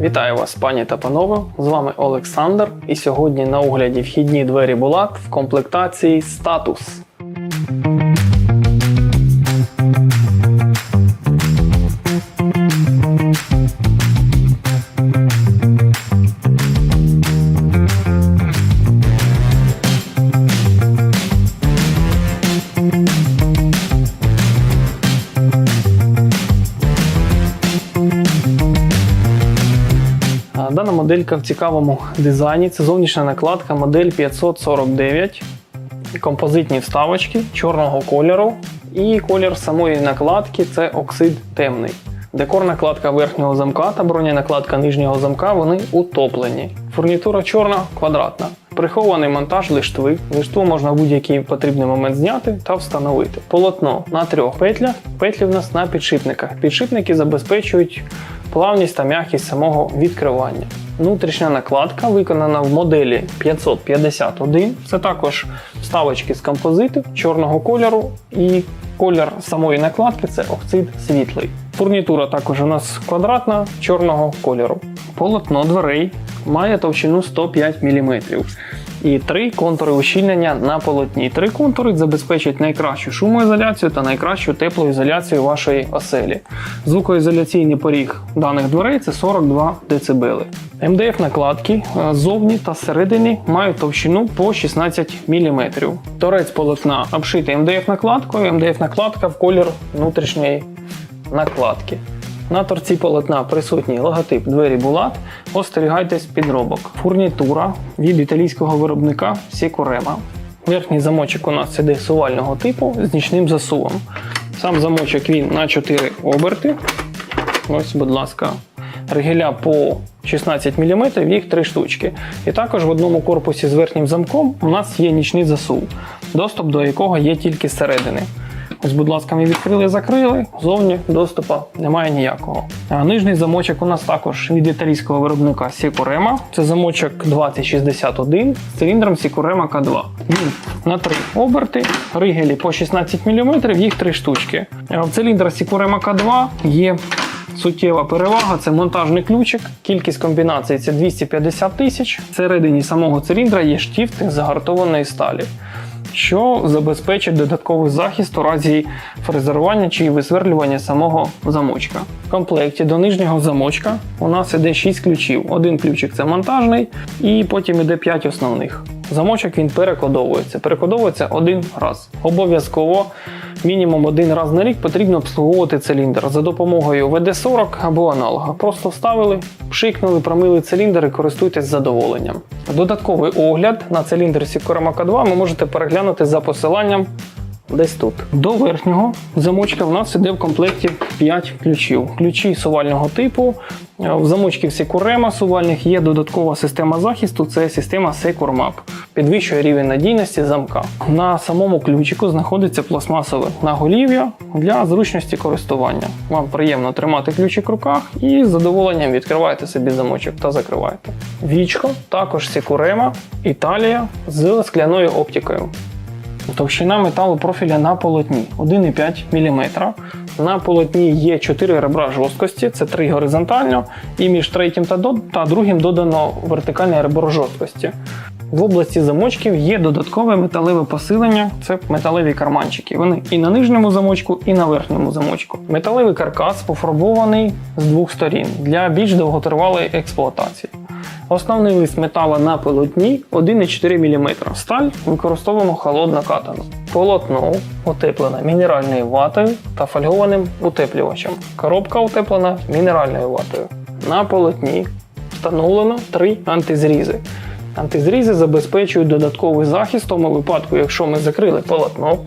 Вітаю вас, пані та панове! З вами Олександр. І сьогодні на огляді вхідні двері Булат в комплектації статус. Дана моделька в цікавому дизайні. Це зовнішня накладка модель 549. Композитні вставочки чорного кольору. І колір самої накладки це оксид темний. Декорна накладка верхнього замка та броненакладка нижнього замка вони утоплені. Фурнітура чорна, квадратна. Прихований монтаж лиштви. Лиштву можна в будь-який потрібний момент зняти та встановити. Полотно на трьох петлях. Петлі в нас на підшипниках. Підшипники забезпечують плавність та м'якість самого відкривання. Внутрішня накладка виконана в моделі 551. Це також вставочки з композиту чорного кольору і колір самої накладки це оксид світлий. Фурнітура також у нас квадратна чорного кольору. Полотно дверей має товщину 105 мм. І три контури ущільнення на полотні. Три контури забезпечать найкращу шумоізоляцію та найкращу теплоізоляцію вашої оселі. Звукоізоляційний поріг даних дверей це 42 дБ. МДФ накладки е, ззовні та зсередині мають товщину по 16 мм. Торець полотна обшитий МДФ накладкою, МДФ накладка в колір внутрішньої накладки. На торці полотна присутній логотип двері Булат. Остерігайтесь підробок. Фурнітура від італійського виробника Сікурема. Верхній замочок у нас іде сувального типу з нічним засувом. Сам замочок він на 4 оберти. Ось, будь ласка, ригеля по 16 мм, їх 3 штучки. І також в одному корпусі з верхнім замком у нас є нічний засув, доступ до якого є тільки зсередини. Ось, будь ласка, ми відкрили, закрили, зовні доступу немає ніякого. А нижній замочок у нас також від італійського виробника Sicurema. Це замочок 2061 з циліндром Sicurema K2. Він на три оберти, ригелі по 16 мм, їх три штучки. В циліндра Sicurema K2 є Суттєва перевага це монтажний ключик. Кількість комбінацій це 250 тисяч. Всередині самого циліндра є штіфт з загартованої сталі, що забезпечить додатковий захист у разі фрезерування чи висверлювання самого замочка. В комплекті до нижнього замочка у нас іде 6 ключів. Один ключик це монтажний, і потім іде 5 основних. Замочок він перекодовується. Перекодовується один раз. Обов'язково мінімум один раз на рік потрібно обслуговувати циліндр за допомогою ВД-40 або аналога. Просто вставили, пшикнули, промили циліндр і користуйтесь задоволенням. Додатковий огляд на циліндр Sicurema K2 ви можете переглянути за посиланням десь тут. До верхнього замочка в нас іде в комплекті 5 ключів. Ключі сувального типу. В замочків Sicurema сувальних є додаткова система захисту, це система SecureMap. Підвищує рівень надійності замка. На самому ключику знаходиться пластмасове наголів'я для зручності користування. Вам приємно тримати ключик в руках і з задоволенням відкриваєте собі замочок та закриваєте. Вічко також Sicurema Італія з скляною оптикою. Товщина металу профіля на полотні 1,5 мм. На полотні є 4 ребра жорсткості, це 3 горизонтально, і між третім та, до, та другим додано вертикальне ребро жорсткості. В області замочків є додаткове металеве посилення, це металеві карманчики. Вони і на нижньому замочку, і на верхньому замочку. Металевий каркас пофарбований з двох сторін для більш довготривалої експлуатації. Основний лист метала на полотні 1,4 мм. Сталь використовуємо холодно катану. Полотно утеплене мінеральною ватою та фольгованим утеплювачем. Коробка утеплена мінеральною ватою. На полотні встановлено три антизрізи. Антизрізи забезпечують додатковий захист тому випадку, якщо ми закрили полотно,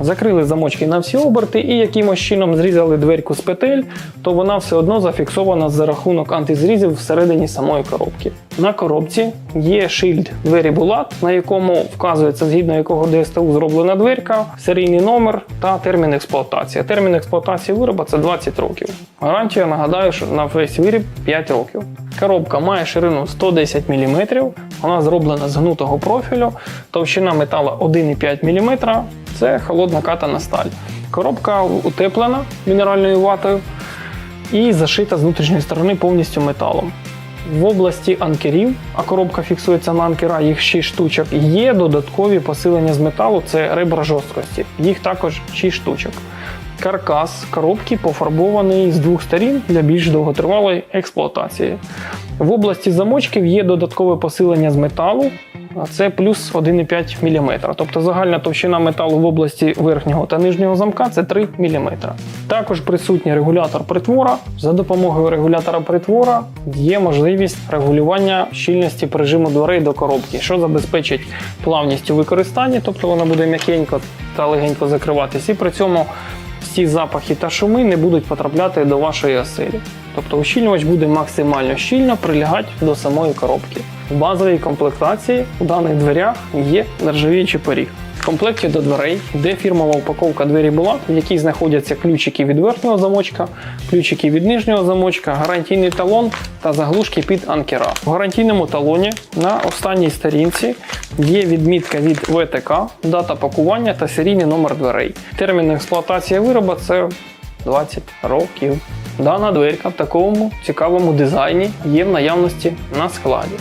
закрили замочки на всі оберти і якимось чином зрізали дверку з петель, то вона все одно зафіксована за рахунок антизрізів всередині самої коробки. На коробці є шильд двері Булат, на якому вказується, згідно якого ДСТУ зроблена дверка, серійний номер та термін експлуатації. Термін експлуатації вироба це 20 років. Гарантія, нагадаю, що на весь виріб 5 років. Коробка має ширину 110 мм, вона зроблена з гнутого профілю, товщина метала 1,5 мм, це холодна катана сталь. Коробка утеплена мінеральною ватою. і зашита з внутрішньої сторони повністю металом. В області анкерів, а коробка фіксується на анкера, їх 6 штучок. Є додаткові посилення з металу, це ребра жорсткості. Їх також 6 штучок. Каркас коробки пофарбований з двох сторін для більш довготривалої експлуатації. В області замочків є додаткове посилення з металу, це плюс 1,5 мм. Тобто загальна товщина металу в області верхнього та нижнього замка це 3 мм. Також присутній регулятор притвора. За допомогою регулятора притвора є можливість регулювання щільності прижиму дверей до коробки, що забезпечить плавність у використанні, тобто вона буде м'якенько та легенько закриватись, і при цьому всі запахи та шуми не будуть потрапляти до вашої оселі. Тобто ущільнювач буде максимально щільно прилягати до самої коробки. В базовій комплектації у даних дверях є нержавіючий поріг. В комплекті до дверей, де фірмова упаковка двері була, в якій знаходяться ключики від верхнього замочка, ключики від нижнього замочка, гарантійний талон та заглушки під анкера. В гарантійному талоні на останній сторінці є відмітка від ВТК, дата пакування та серійний номер дверей. Термін експлуатації вироба це 20 років. Дана дверка в такому цікавому дизайні є в наявності на складі.